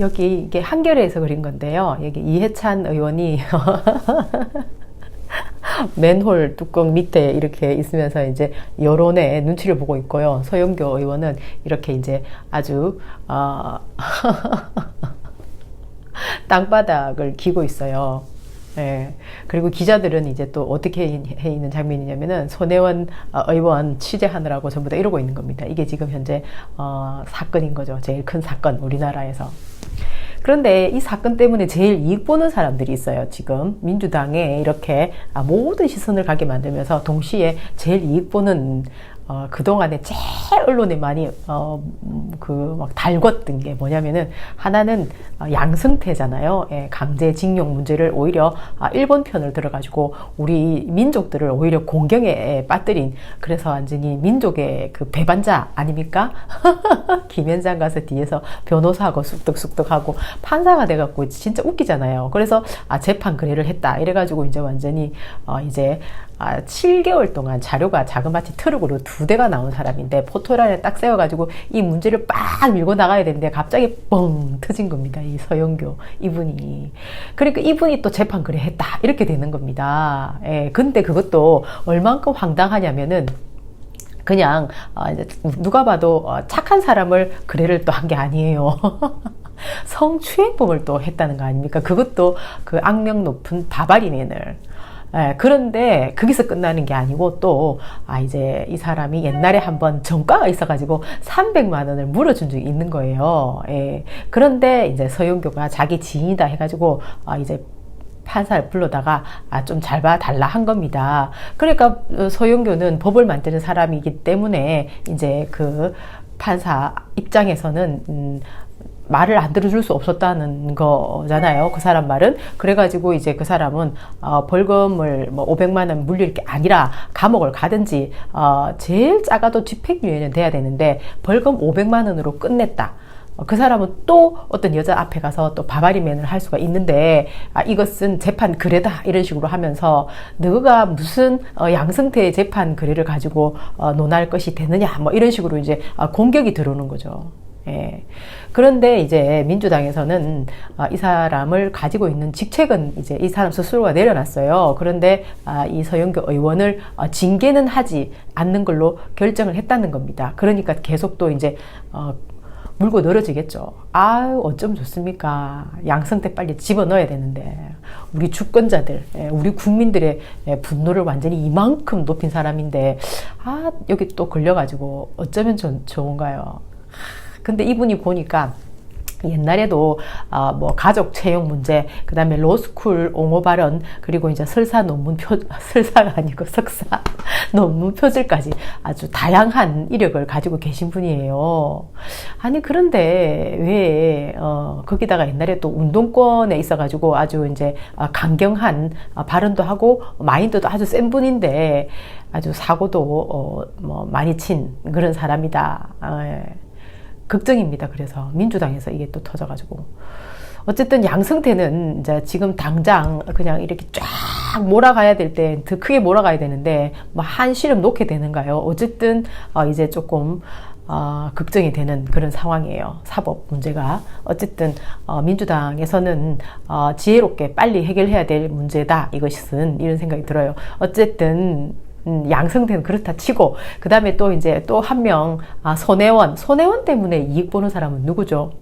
여기 이게 한겨레에서 그린 건데요. 여기 이해찬 의원이 맨홀 뚜껑 밑에 이렇게 있으면서 이제 여론의 눈치를 보고 있고요. 서영교 의원은 이렇게 이제 아주 어 땅바닥을 기고 있어요. 예. 그리고 기자들은 이제 또 어떻게 해 있는 장면이냐면은 손혜원 어, 의원 취재하느라고 전부 다 이러고 있는 겁니다. 이게 지금 현재 어, 사건인 거죠. 제일 큰 사건 우리나라에서. 그런데 이 사건 때문에 제일 이익 보는 사람들이 있어요. 지금 민주당에 이렇게 아, 모든 시선을 가게 만들면서 동시에 제일 이익 보는 어, 그동안에 제일 언론에 많이, 어, 그, 막 달궜던 게 뭐냐면은, 하나는 어, 양승태잖아요. 예, 강제징용 문제를 오히려 아, 일본 편을 들어가지고, 우리 민족들을 오히려 공경에 빠뜨린, 그래서 완전히 민족의 그 배반자 아닙니까? 김현장 가서 뒤에서 변호사하고 쑥덕쑥덕하고, 판사가 돼갖고 진짜 웃기잖아요. 그래서, 아, 재판 그래를 했다. 이래가지고 이제 완전히, 어, 이제, 아, 7개월 동안 자료가 자그마치 트럭으로 두 대가 나온 사람인데 포토라인에 딱 세워가지고 이 문제를 빡 밀고 나가야 되는데 갑자기 뻥 터진 겁니다. 이 서영교 이분이. 그러니까 이분이 또 재판 그래 했다 이렇게 되는 겁니다. 예, 근데 그것도 얼만큼 황당하냐면은 그냥 어, 이제 누가 봐도 어, 착한 사람을 그래를 또 한 게 아니에요. 성추행범을 또 했다는 거 아닙니까? 그것도 그 악명 높은 바바리맨을 예, 그런데 거기서 끝나는 게 아니고 또, 아, 이제 이 사람이 옛날에 한번 전과가 있어가지고 300만 원을 물어준 적이 있는 거예요. 예. 그런데 이제 서영교가 자기 지인이다 해가지고, 아, 이제 판사를 불러다가 아, 좀 잘 봐달라 한 겁니다. 그러니까 어, 서영교는 법을 만드는 사람이기 때문에 이제 그 판사 입장에서는 음, 말을 안 들어줄 수 없었다는 거잖아요. 그 사람 말은. 그래가지고 이제 그 사람은 어, 벌금을 뭐 500만 원 물릴 게 아니라 감옥을 가든지 어, 제일 작아도 집행유예는 돼야 되는데 벌금 500만 원으로 끝냈다. 어, 그 사람은 또 어떤 여자 앞에 가서 또 바바리맨을 할 수가 있는데 아, 이것은 재판 그래다 이런 식으로 하면서 너가 무슨 어, 양승태의 재판 그래를 가지고 어, 논할 것이 되느냐 뭐 이런 식으로 이제 아, 공격이 들어오는 거죠. 예. 그런데 이제 민주당에서는 아, 이 사람을 가지고 있는 직책은 이제 이 사람 스스로가 내려놨어요. 그런데 아, 이 서영교 의원을 어, 징계는 하지 않는 걸로 결정을 했다는 겁니다. 그러니까 계속 또 이제 어, 물고 늘어지겠죠. 아유, 어쩜 좋습니까? 양승태 빨리 집어넣어야 되는데. 우리 주권자들, 예, 우리 국민들의 예, 분노를 완전히 이만큼 높인 사람인데, 아, 여기 또 걸려가지고 어쩌면 좋은가요? 근데 이분이 보니까 옛날에도 어, 뭐 가족 채용 문제, 그 다음에 로스쿨 옹호 발언, 그리고 이제 설사 논문 표 설사가 아니고 석사 논문 표절까지 아주 다양한 이력을 가지고 계신 분이에요. 아니 그런데 왜 어, 거기다가 옛날에 또 운동권에 있어가지고 아주 이제 어, 강경한 어, 발언도 하고 마인드도 아주 센 분인데 아주 사고도 어, 뭐 많이 친 그런 사람이다. 어, 예. 걱정입니다. 그래서 민주당에서 이게 또 터져가지고. 어쨌든 양승태는 이제 지금 당장 그냥 이렇게 쫙 몰아가야 될 때 더 크게 몰아가야 되는데 뭐 한 시름 놓게 되는가요? 어쨌든 어 이제 조금 어, 걱정이 되는 그런 상황이에요. 사법 문제가. 어쨌든, 어, 민주당에서는, 어, 지혜롭게 빨리 해결해야 될 문제다. 이것은, 이런 생각이 들어요. 어쨌든, 음, 양승태는 그렇다 치고 그 다음에 또 이제 또 한 명 아, 손혜원 손혜원 때문에 이익 보는 사람은 누구죠?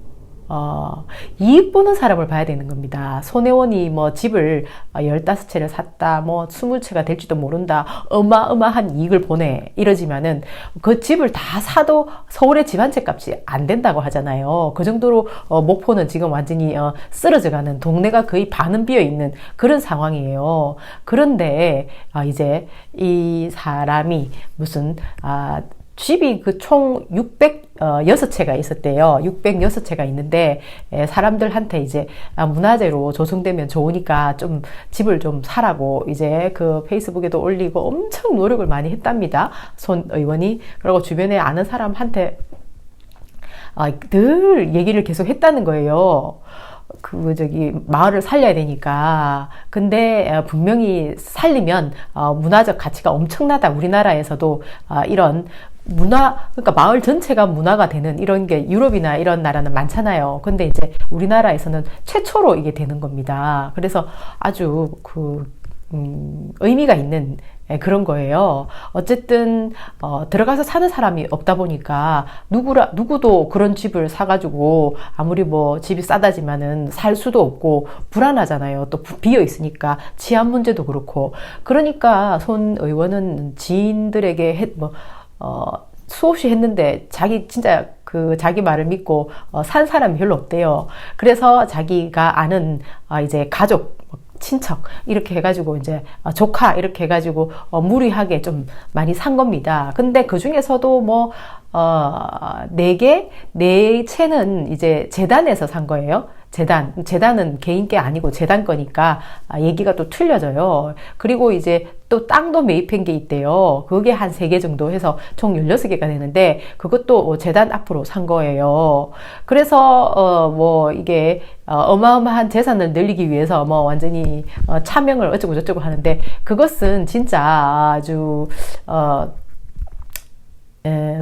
어, 이익 보는 사람을 봐야 되는 겁니다. 손혜원이 뭐 집을 15채를 샀다, 뭐 20채가 될지도 모른다, 어마어마한 이익을 보내. 이러지만은 그 집을 다 사도 서울의 집 한 채 값이 안 된다고 하잖아요. 그 정도로 어, 목포는 지금 완전히 어, 쓰러져 가는 동네가 거의 반은 비어 있는 그런 상황이에요. 그런데 어, 이제 이 사람이 무슨 아, 집이 그 총 606채가 어, 있었대요. 606채가 있는데 사람들한테 이제 아, 문화재로 조성되면 좋으니까 좀 집을 좀 사라고 이제 그 페이스북에도 올리고 엄청 노력을 많이 했답니다. 손 의원이. 그리고 주변에 아는 사람한테 아, 늘 얘기를 계속 했다는 거예요. 그 저기 마을을 살려야 되니까 근데 어, 분명히 살리면 어, 문화적 가치가 엄청나다 우리나라에서도 어, 이런 문화, 그러니까 마을 전체가 문화가 되는 이런 게 유럽이나 이런 나라는 많잖아요. 근데 이제 우리나라에서는 최초로 이게 되는 겁니다. 그래서 아주 그, 음, 의미가 있는 예, 그런 거예요. 어쨌든 어, 들어가서 사는 사람이 없다 보니까 누구라 누구도 그런 집을 사가지고 아무리 뭐 집이 싸다지만은 살 수도 없고 불안하잖아요. 또 비어 있으니까 치안 문제도 그렇고 그러니까 손 의원은 지인들에게 했, 뭐 어, 수없이 했는데 자기 진짜 그 자기 말을 믿고 어, 산 사람이 별로 없대요. 그래서 자기가 아는 어, 이제 가족 친척 이렇게 해가지고 이제 어, 조카 이렇게 해가지고 어, 무리하게 좀 많이 산 겁니다. 근데 그 중에서도 뭐 어, 네 개, 네 채는 이제 재단에서 산 거예요. 재단, 재단은 개인 게 아니고 재단 거니까 아, 얘기가 또 틀려져요. 그리고 이제 또 땅도 매입한 게 있대요. 그게 한 세 개 정도 해서 총 16개가 되는데 그것도 재단 앞으로 산 거예요. 그래서 어 뭐 이게 어, 마어마한 재산을 늘리기 위해서 뭐 완전히 어 차명을 어쩌고 저쩌고 하는데 그것은 진짜 아주 어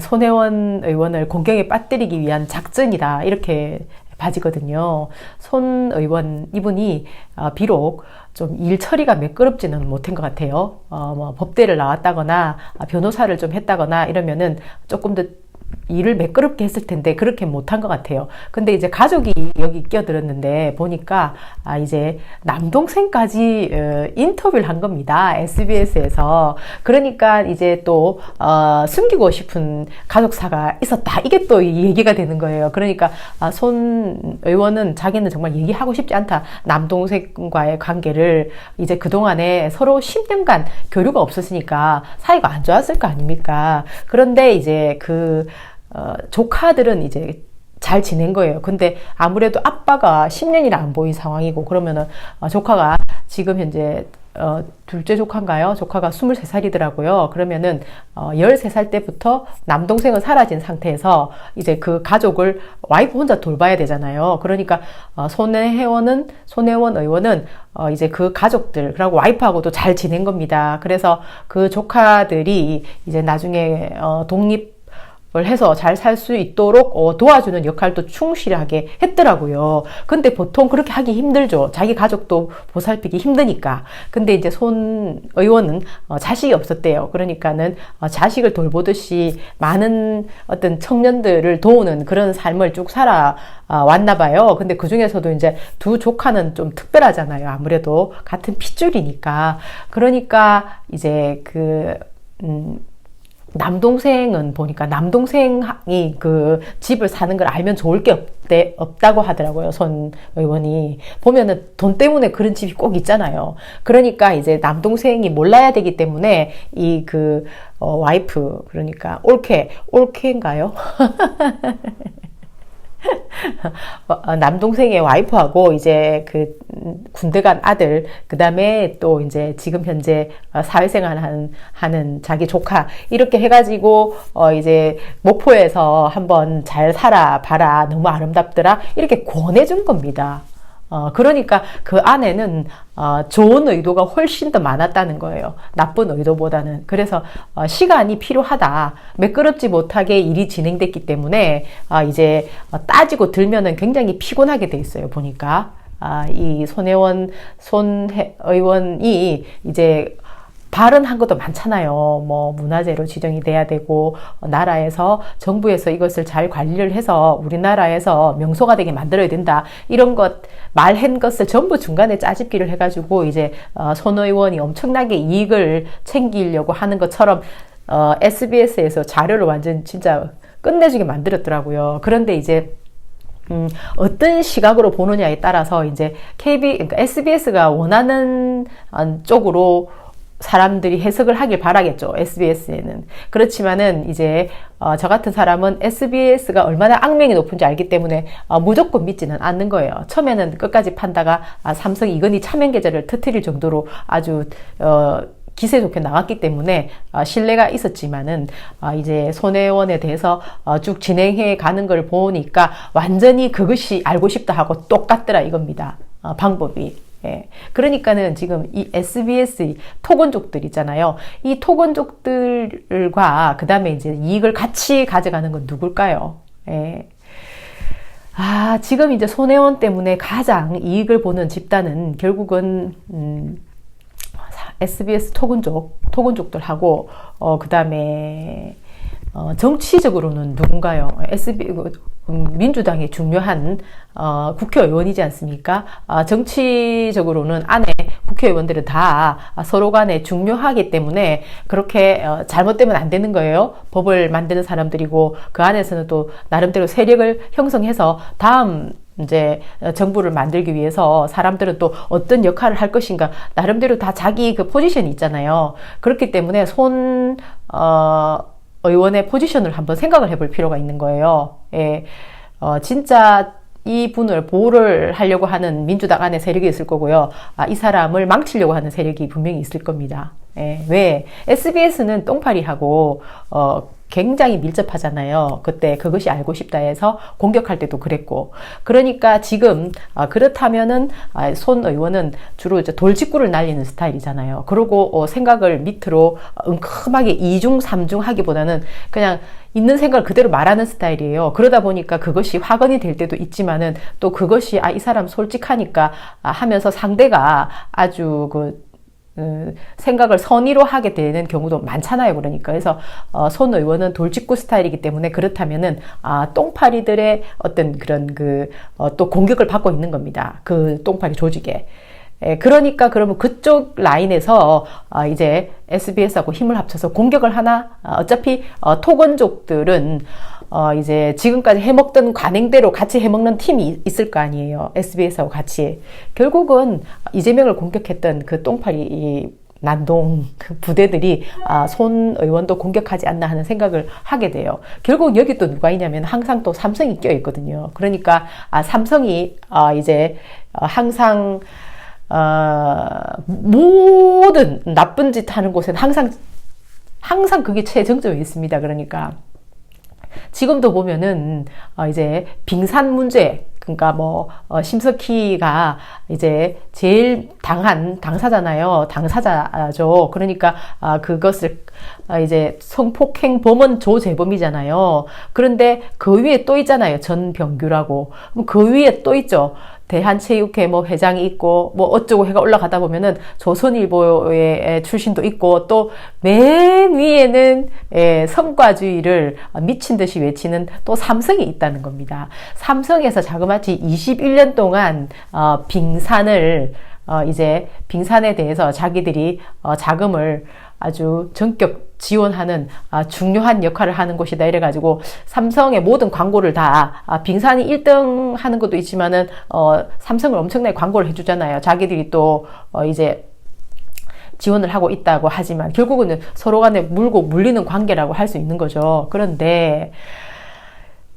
손혜원 의원을 공경에 빠뜨리기 위한 작전이다. 이렇게 봐지거든요. 손 의원 이분이 어, 비록 좀 일 처리가 매끄럽지는 못한 것 같아요. 어, 뭐 법대를 나왔다거나 변호사를 좀 했다거나 이러면은 조금 더 일을 매끄럽게 했을 텐데 그렇게 못한 것 같아요. 근데 이제 가족이 여기 끼어들었는데 보니까 아 이제 남동생까지 어, 인터뷰를 한 겁니다. SBS에서 그러니까 이제 또 어, 숨기고 싶은 가족사가 있었다. 이게 또 얘기가 되는 거예요. 그러니까 아, 손 의원은 자기는 정말 얘기하고 싶지 않다. 남동생과의 관계를 이제 그 동안에 서로 10년간 교류가 없었으니까 사이가 안 좋았을 거 아닙니까? 그런데 이제 그 어, 조카들은 이제 잘 지낸 거예요. 근데 아무래도 아빠가 10년이나 안 보인 상황이고 그러면은 어, 조카가 지금 현재 어, 둘째 조카인가요? 조카가 23살이더라고요. 그러면은 어, 13살 때부터 남동생은 사라진 상태에서 이제 그 가족을 와이프 혼자 돌봐야 되잖아요. 그러니까 어, 손혜원은 손혜원 의원은 어, 이제 그 가족들 그리고 와이프하고도 잘 지낸 겁니다. 그래서 그 조카들이 이제 나중에 어, 독립 해서 잘 살 수 있도록 어, 도와주는 역할도 충실하게 했더라고요. 근데 보통 그렇게 하기 힘들죠. 자기 가족도 보살피기 힘드니까. 근데 이제 손 의원은 어, 자식이 없었대요. 그러니까는 어, 자식을 돌보듯이 많은 어떤 청년들을 도우는 그런 삶을 쭉 살아 왔나 봐요. 근데 그 중에서도 이제 두 조카는 좀 특별하잖아요. 아무래도 같은 핏줄이니까. 그러니까 이제 그, 음, 남동생은 보니까 남동생이 그 집을 사는 걸 알면 좋을 게 없대, 없다고 하더라고요. 손 의원이. 보면은 돈 때문에 그런 집이 꼭 있잖아요. 그러니까 이제 남동생이 몰라야 되기 때문에 이 그, 어, 와이프, 그러니까 올케, 올케인가요? 어, 어, 남동생의 와이프하고 이제 그 군대 간 아들, 그 다음에 또 이제 지금 현재 어, 사회생활 하는, 자기 조카, 이렇게 해가지고, 어, 이제 목포에서 한번 잘 살아봐라. 너무 아름답더라. 이렇게 권해준 겁니다. 어, 그러니까 그 안에는 어, 좋은 의도가 훨씬 더 많았다는 거예요. 나쁜 의도보다는. 그래서 어, 시간이 필요하다. 매끄럽지 못하게 일이 진행됐기 때문에 어, 이제 어, 따지고 들면은 굉장히 피곤하게 돼 있어요. 보니까. 아, 이 손혜원, 손 의원이 이제 발언한 것도 많잖아요. 뭐 문화재로 지정이 돼야 되고 어, 나라에서 정부에서 이것을 잘 관리를 해서 우리나라에서 명소가 되게 만들어야 된다. 이런 것 말한 것을 전부 중간에 짜집기를 해가지고 이제 어, 손 의원이 엄청나게 이익을 챙기려고 하는 것처럼 어, SBS에서 자료를 완전 진짜 끝내주게 만들었더라고요. 그런데 이제 음, 어떤 시각으로 보느냐에 따라서 이제 KB, 그러니까 SBS가 원하는 어, 쪽으로 사람들이 해석을 하길 바라겠죠. SBS에는. 그렇지만은 이제 어, 저 같은 사람은 SBS가 얼마나 악명이 높은지 알기 때문에 어, 무조건 믿지는 않는 거예요. 처음에는 끝까지 판다가 아, 삼성 이건희 차명 계좌를 터트릴 정도로 아주 어, 기세 좋게 나왔기 때문에 어, 신뢰가 있었지만은 어, 이제 손혜원에 대해서 어, 쭉 진행해 가는 걸 보니까 완전히 그것이 알고 싶다 하고 똑같더라 이겁니다. 방법이. 예. 그러니까는 지금 이 SBS 토건족들 있잖아요. 이 토건족들과 그 다음에 이제 이익을 같이 가져가는 건 누굴까요? 예. 아, 지금 이제 손해원 때문에 가장 이익을 보는 집단은 결국은, 음, SBS 토건족, 토건족들하고, 어, 그 다음에, 어, 정치적으로는 누군가요? SB, 음, 민주당의 중요한 어, 국회의원이지 않습니까? 아, 정치적으로는 안에 국회의원들은 다 서로 간에 중요하기 때문에 그렇게 어, 잘못되면 안 되는 거예요. 법을 만드는 사람들이고 그 안에서는 또 나름대로 세력을 형성해서 다음 이제 정부를 만들기 위해서 사람들은 또 어떤 역할을 할 것인가 나름대로 다 자기 그 포지션이 있잖아요. 그렇기 때문에 손 어, 의원의 포지션을 한번 생각을 해볼 필요가 있는 거예요. 예, 어, 진짜 이 분을 보호를 하려고 하는 민주당 안에 세력이 있을 거고요. 아, 이 사람을 망치려고 하는 세력이 분명히 있을 겁니다. 예, 왜? SBS는 똥파리하고, 어, 굉장히 밀접하잖아요. 그때 그것이 알고 싶다 해서 공격할 때도 그랬고. 그러니까 지금 아, 그렇다면은 아, 손 의원은 주로 이제 돌직구를 날리는 스타일이잖아요. 그러고 어, 생각을 밑으로 은큼하게 이중 삼중 하기보다는 그냥 있는 생각을 그대로 말하는 스타일이에요. 그러다 보니까 그것이 화근이 될 때도 있지만은 또 그것이 아 이 사람 솔직하니까 아, 하면서 상대가 아주 그 음, 생각을 선의로 하게 되는 경우도 많잖아요. 그러니까 그래서 어, 손 의원은 돌직구 스타일이기 때문에 그렇다면은 아, 똥파리들의 어떤 그런 그또 어, 공격을 받고 있는 겁니다. 그 똥파리 조직에. 예, 그러니까 그러면 그쪽 라인에서 어, 이제 SBS하고 힘을 합쳐서 공격을 하나 어, 어차피 어, 토건족들은 어, 이제 지금까지 해먹던 관행대로 같이 해먹는 팀이 있을 거 아니에요. SBS하고 같이. 결국은 이재명을 공격했던 그 똥파리 난동 그 부대들이 아, 손 의원도 공격하지 않나 하는 생각을 하게 돼요. 결국 여기 또 누가 있냐면 항상 또 삼성이 껴 있거든요. 그러니까 아, 삼성이 아, 이제 어, 항상 어, 모든 나쁜 짓 하는 곳에는 항상 항상 그게 최정점에 있습니다. 그러니까 지금도 보면은 어 이제 빙산 문제 그러니까 뭐 어, 심석희가 이제 제일 당한 당사잖아요. 당사자죠. 그러니까 아, 그것을 아, 이제 성폭행 범은 조재범이잖아요. 그런데 그 위에 또 있잖아요. 전병규라고. 그 위에 또 있죠. 대한체육회 뭐 회장이 있고 뭐 어쩌고 해가 올라가다 보면은 조선일보의 출신도 있고 또 맨 위에는 예, 성과주의를 미친 듯이 외치는 또 삼성이 있다는 겁니다. 삼성에서 자그마치 21년 동안 어, 빙산을 어, 이제 빙산에 대해서 자기들이 어, 자금을 아주 전격 지원하는 아, 중요한 역할을 하는 곳이다 이래가지고 삼성의 모든 광고를 다 아, 빙산이 1등 하는 것도 있지만은 어, 삼성을 엄청나게 광고를 해주잖아요. 자기들이 또 어, 이제 지원을 하고 있다고 하지만 결국은 서로 간에 물고 물리는 관계라고 할 수 있는 거죠. 그런데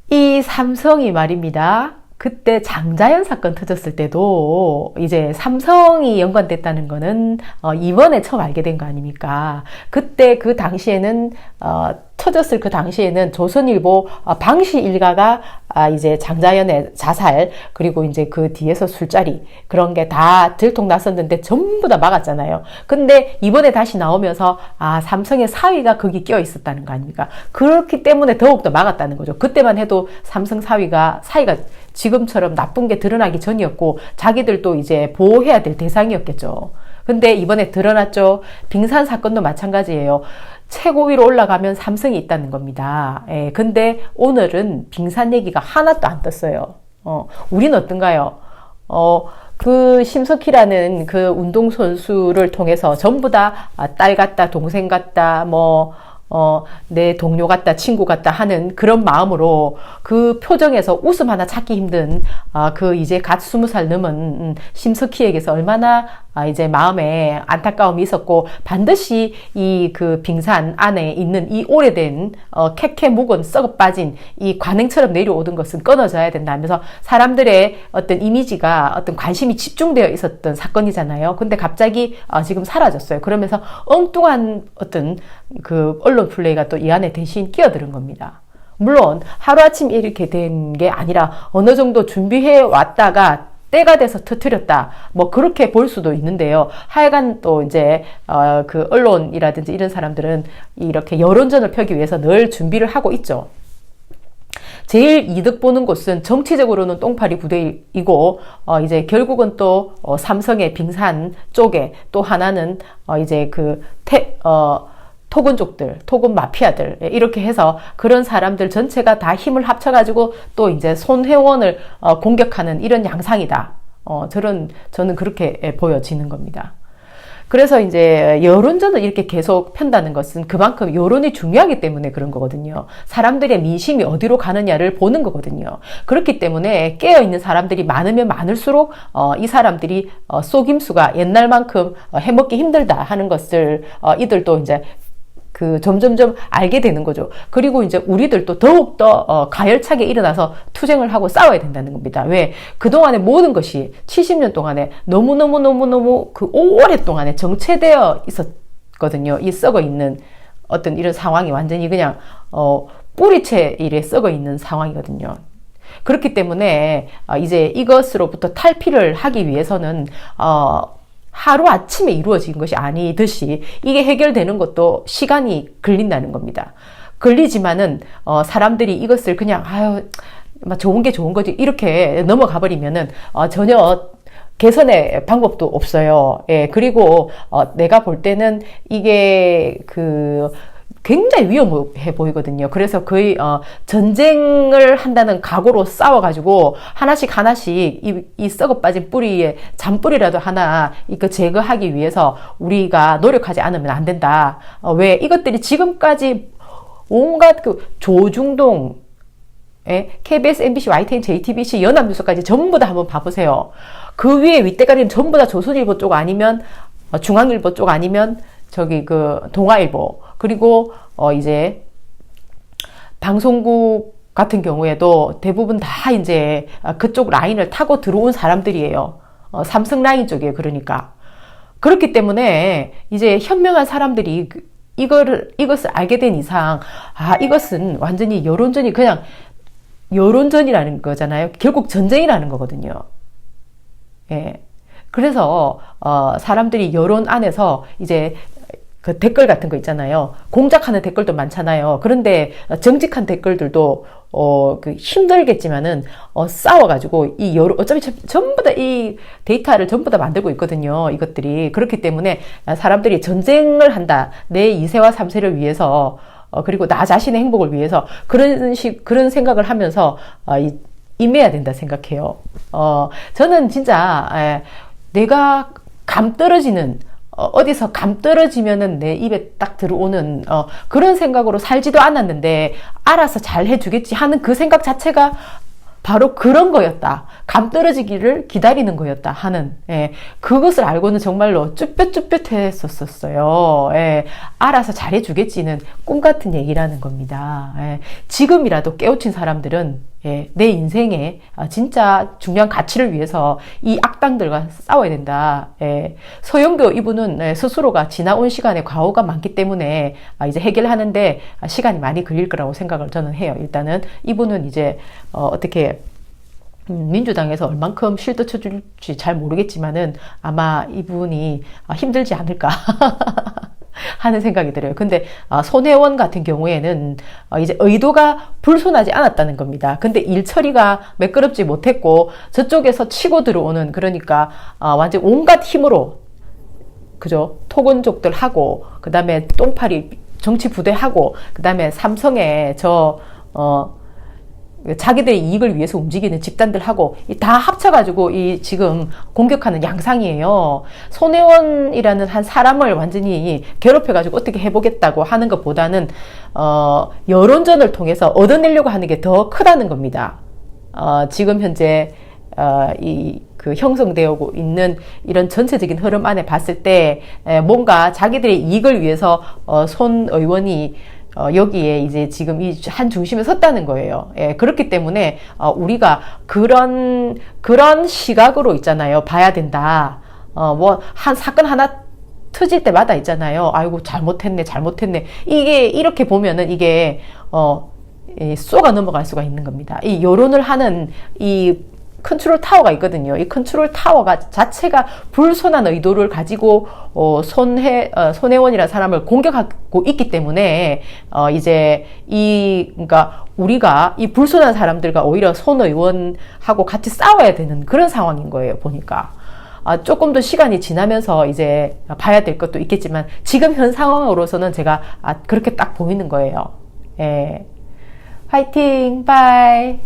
이 삼성이 말입니다. 그때 장자연 사건 터졌을 때도 이제 삼성이 연관됐다는 거는 어, 이번에 처음 알게 된 거 아닙니까? 그때 그 당시에는 어, 터졌을 그 당시에는 조선일보 어, 방시 일가가 아, 이제 장자연의 자살 그리고 이제 그 뒤에서 술자리 그런 게 다 들통 났었는데 전부 다 막았잖아요. 근데 이번에 다시 나오면서 아 삼성의 사위가 거기 끼어 있었다는 거 아닙니까? 그렇기 때문에 더욱더 막았다는 거죠. 그때만 해도 삼성 사위가 사위가 지금처럼 나쁜 게 드러나기 전이었고 자기들도 이제 보호해야 될 대상이었겠죠. 근데 이번에 드러났죠. 빙산 사건도 마찬가지예요. 최고위로 올라가면 삼성이 있다는 겁니다. 예, 근데 오늘은 빙산 얘기가 하나도 안 떴어요. 어, 우린 어떤가요? 어, 그 심석희라는 그 운동선수를 통해서 전부 다딸 아, 같다, 동생 같다, 뭐, 어, 내 동료 같다, 친구 같다 하는 그런 마음으로 그 표정에서 웃음 하나 찾기 힘든, 아, 그 이제 갓 스무 살 넘은 음, 심석희에게서 얼마나 아, 이제 마음에 안타까움이 있었고 반드시 이 그 빙산 안에 있는 이 오래된 어, 캐캐 묵은 썩어 빠진 이 관행처럼 내려오던 것은 끊어져야 된다 하면서 사람들의 어떤 이미지가 어떤 관심이 집중되어 있었던 사건이잖아요. 근데 갑자기 어, 지금 사라졌어요. 그러면서 엉뚱한 어떤 그 언론 플레이가 또 이 안에 대신 끼어드는 겁니다. 물론 하루아침 이렇게 된 게 아니라 어느 정도 준비해 왔다가 때가 돼서 터트렸다. 뭐 그렇게 볼 수도 있는데요. 하여간 또 이제 어, 그 언론이라든지 이런 사람들은 이렇게 여론전을 펴기 위해서 늘 준비를 하고 있죠. 제일 이득 보는 곳은 정치적으로는 똥파리 부대이고 어 이제 결국은 또 어 삼성의 빙산 쪽에 또 하나는 어 이제 그 태 어 토건족들, 토건 마피아들 예, 이렇게 해서 그런 사람들 전체가 다 힘을 합쳐가지고 또 이제 손혜원을 어 공격하는 이런 양상이다. 어 저런 저는 그렇게 예, 보여지는 겁니다. 그래서 이제 여론전을 이렇게 계속 편다는 것은 그만큼 여론이 중요하기 때문에 그런 거거든요. 사람들의 민심이 어디로 가느냐를 보는 거거든요. 그렇기 때문에 깨어 있는 사람들이 많으면 많을수록 어, 이 사람들이 어, 속임수가 옛날만큼 어, 해먹기 힘들다 하는 것을 어, 이들도 이제 그 점점점 알게 되는 거죠. 그리고 이제 우리들도 더욱더 어, 가열차게 일어나서 투쟁을 하고 싸워야 된다는 겁니다. 왜? 그동안의 모든 것이 70년 동안에 너무너무너무너무 그 오랫동안에 정체되어 있었거든요. 이 썩어 있는 어떤 이런 상황이 완전히 그냥 어, 뿌리채 일에 썩어 있는 상황이거든요. 그렇기 때문에 어, 이제 이것으로부터 탈피를 하기 위해서는 어, 하루 아침에 이루어진 것이 아니듯이 이게 해결되는 것도 시간이 걸린다는 겁니다. 걸리지만은 어, 사람들이 이것을 그냥 아유 좋은 게 좋은 거지 이렇게 넘어가 버리면은 어, 전혀 개선의 방법도 없어요. 예, 그리고 어, 내가 볼 때는 이게 그 굉장히 위험해 보이거든요. 그래서 거의 어, 전쟁을 한다는 각오로 싸워가지고 하나씩 하나씩 이, 이 썩어 빠진 뿌리에 잔뿌리라도 하나 이거 제거하기 위해서 우리가 노력하지 않으면 안 된다. 어, 왜 이것들이 지금까지 온갖 그 조중동 예? KBS, MBC, YTN, JTBC, 연합뉴스까지 전부 다 한번 봐보세요. 그 위에 윗대가리는 전부 다 조선일보 쪽 아니면 어, 중앙일보 쪽 아니면 저기 그 동아일보 그리고 어 이제 방송국 같은 경우에도 대부분 다 이제 그쪽 라인을 타고 들어온 사람들이에요. 어, 삼성 라인 쪽에 그러니까 그렇기 때문에 이제 현명한 사람들이 그 이거를 이것을 알게 된 이상 아 이것은 완전히 여론전이 그냥 여론전이라는 거잖아요. 결국 전쟁이라는 거거든요. 예. 그래서 어, 사람들이 여론 안에서 이제 그 댓글 같은 거 있잖아요. 공작하는 댓글도 많잖아요. 그런데 정직한 댓글들도 어, 그 힘들겠지만은, 어, 싸워가지고, 이 여러, 어차피 전부 다 이 데이터를 전부 다 만들고 있거든요. 이것들이. 그렇기 때문에 사람들이 전쟁을 한다. 내 2세와 3세를 위해서, 어, 그리고 나 자신의 행복을 위해서 그런 식, 그런 생각을 하면서, 어, 이, 임해야 된다 생각해요. 어, 저는 진짜, 에, 내가 감 떨어지는, 어, 어디서 감 떨어지면은 내 입에 딱 들어오는 어, 그런 생각으로 살지도 않았는데 알아서 잘 해주겠지 하는 그 생각 자체가 바로 그런 거였다. 감 떨어지기를 기다리는 거였다 하는 예, 그것을 알고는 정말로 쭈뼛쭈뼛했었어요. 예, 알아서 잘해주겠지는 꿈 같은 얘기라는 겁니다. 예, 지금이라도 깨우친 사람들은 예, 내 인생에 아, 진짜 중요한 가치를 위해서 이 악당들과 싸워야 된다. 예, 서영교 이분은 예, 스스로가 지나온 시간에 과오가 많기 때문에 아, 이제 해결하는데 시간이 많이 걸릴 거라고 생각을 저는 해요. 일단은 이분은 이제 어, 어떻게 음, 민주당에서 얼만큼 실드 쳐줄지 잘 모르겠지만은 아마 이분이 아, 힘들지 않을까 하는 생각이 들어요. 근데 아, 손혜원 같은 경우에는 어, 이제 의도가 불손하지 않았다는 겁니다. 근데 일 처리가 매끄럽지 못했고 저쪽에서 치고 들어오는 그러니까 아, 완전 온갖 힘으로 그죠 토건족들 하고 그 다음에 똥파리 정치 부대 하고 그 다음에 삼성에 저 어, 자기들의 이익을 위해서 움직이는 집단들하고 다 합쳐가지고 이 지금 공격하는 양상이에요. 손혜원이라는 한 사람을 완전히 괴롭혀가지고 어떻게 해보겠다고 하는 것보다는 어, 여론전을 통해서 얻어내려고 하는 게 더 크다는 겁니다. 어, 지금 현재 어, 이 그 형성되고 있는 이런 전체적인 흐름 안에 봤을 때 에, 뭔가 자기들의 이익을 위해서 어, 손 의원이 어, 여기에 이제 지금 이 한 중심에 섰다는 거예요. 예, 그렇기 때문에 어, 우리가 그런 그런 시각으로 있잖아요. 봐야 된다. 어, 뭐 한 사건 하나 터질 때마다 있잖아요. 아이고 잘못했네, 잘못했네. 이게 이렇게 보면은 이게 어 쏘가 넘어갈 수가 있는 겁니다. 이 여론을 하는 이 컨트롤 타워가 있거든요. 이 컨트롤 타워가 자체가 불손한 의도를 가지고 어, 손해 어, 손혜원이라는 사람을 공격하고 있기 때문에 어, 이제 이 그러니까 우리가 이 불손한 사람들과 오히려 손 의원하고 같이 싸워야 되는 그런 상황인 거예요. 보니까. 아, 조금 더 시간이 지나면서 이제 봐야 될 것도 있겠지만 지금 현 상황으로서는 제가 아, 그렇게 딱 보이는 거예요. 예. 화이팅! 바이!